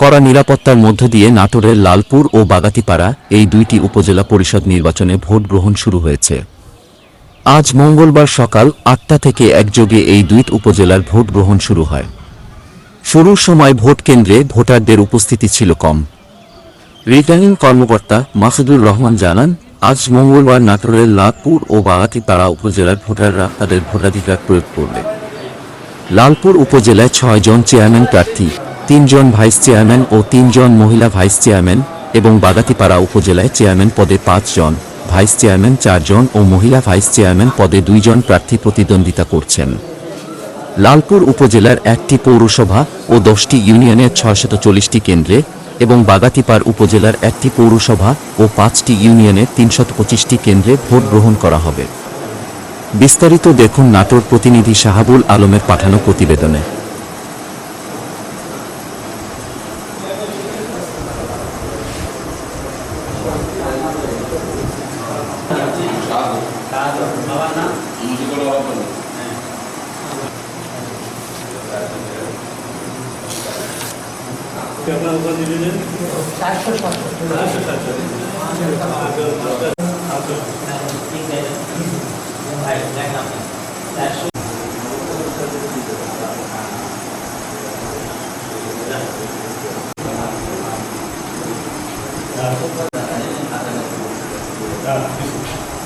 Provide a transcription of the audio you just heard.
কড়া নিরাপত্তার মধ্য দিয়ে নাটোরের লালপুর ও বাগাতিপাড়া এই দুইটি উপজেলা পরিষদ নির্বাচনে ভোট গ্রহণ শুরু হয়েছে। আজ মঙ্গলবার সকাল আটটা থেকে একযোগে এই দুই উপজেলার ভোট গ্রহণ শুরু হয়। শুরুর সময় ভোট কেন্দ্রে ভোটারদের উপস্থিতি ছিল কম। রিটার্নিং কর্মকর্তা মাসুদুর রহমান জানান, আজ মঙ্গলবার নাটোরের লালপুর ও বাগাতিপাড়া উপজেলার ভোটাররা তাদের ভোটাধিকার প্রয়োগ করবে। লালপুর উপজেলায় ছয় জন চেয়ারম্যান প্রার্থী। তিনজন ভাইস চেয়ারম্যান ও তিনজন মহিলা ভাইস চেয়ারম্যান এবং বাগাতিপাড়া উপজেলায় চেয়ারম্যান পদে পাঁচজন, ভাইস চেয়ারম্যান চারজন ও মহিলা ভাইস চেয়ারম্যান পদে দুইজন প্রার্থী প্রতিদ্বন্দ্বিতা করছেন। লালপুর উপজেলার একটি পৌরসভা ও দশটি ইউনিয়নের ছয়শত চল্লিশটি কেন্দ্রে এবং বাগাতিপাড় উপজেলার একটি পৌরসভা ও পাঁচটি ইউনিয়নের তিনশত পঁচিশটি কেন্দ্রে ভোট গ্রহণ করা হবে। বিস্তারিত দেখুন নাটোর প্রতিনিধি শাহাবুল আলমের পাঠানো প্রতিবেদনে। আপনার ওখান দিলেন চারশো সত্তর Ah.